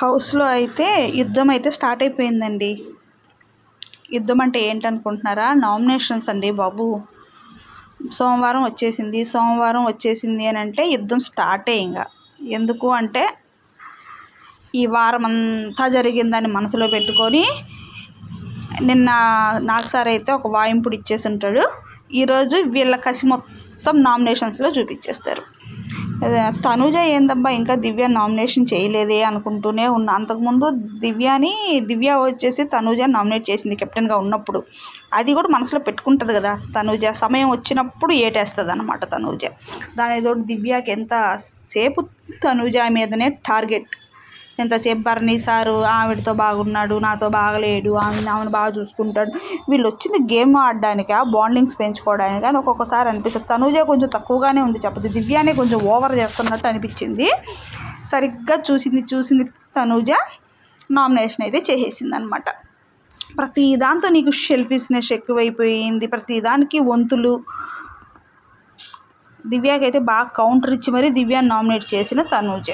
హౌస్లో అయితే యుద్ధం అయితే స్టార్ట్ అయిపోయిందండి. యుద్ధం అంటే ఏంటనుకుంటున్నారా? నామినేషన్స్ అండి బాబు. సోమవారం వచ్చేసింది సోమవారం వచ్చేసింది అని అంటే యుద్ధం స్టార్టే ఇంకా ఎందుకు అంటే ఈ వారం అంతా జరిగిందని మనసులో పెట్టుకొని నిన్న నాకు సార్ అయితే ఒక వాయింపుడు ఇచ్చేసి ఉంటాడు. ఈరోజు వీళ్ళ కసి మొత్తం నామినేషన్స్లో చూపించేస్తారు తనుజ ఏందబ్బా ఇంకా దివ్య నామినేషన్ చేయలేదే అనుకుంటూనే ఉన్నా. అంతకుముందు దివ్యని దివ్య వచ్చేసి తనుజ నామినేట్ చేసింది కెప్టెన్గా ఉన్నప్పుడు. అది కూడా మనసులో పెట్టుకుంటుంది కదా తనుజ. సమయం వచ్చినప్పుడు ఏటేస్తుంది అనమాట తనుజ. దాని తోడు దివ్యకి ఎంత సేపు తనుజ మీదనే టార్గెట్. ఎంతసేపు భరణి సారు? ఆవిడతో బాగున్నాడు నాతో బాగలేడు ఆమె ఆమెను బాగా చూసుకుంటాడు. వీళ్ళు వచ్చింది గేమ్ ఆడడానికి ఆ బాండింగ్స్ పెంచుకోవడానికి అని ఒక్కొక్కసారి అనిపిస్తుంది. తనూజ కొంచెం తక్కువగానే ఉంది చెప్పదు దివ్యానే కొంచెం ఓవర్ చేస్తున్నట్టు అనిపించింది. సరిగ్గా చూసింది చూసింది తనూజ. నామినేషన్ అయితే చేసేసింది అనమాట ప్రతి దాంతో నీకు షెల్ఫిష్నెస్ ఎక్కువైపోయింది. ప్రతి దానికి వంతులు. దివ్యాకైతే బాగా కౌంటర్ ఇచ్చి మరీ దివ్యాన్ని నామినేట్ చేసిన తనూజ.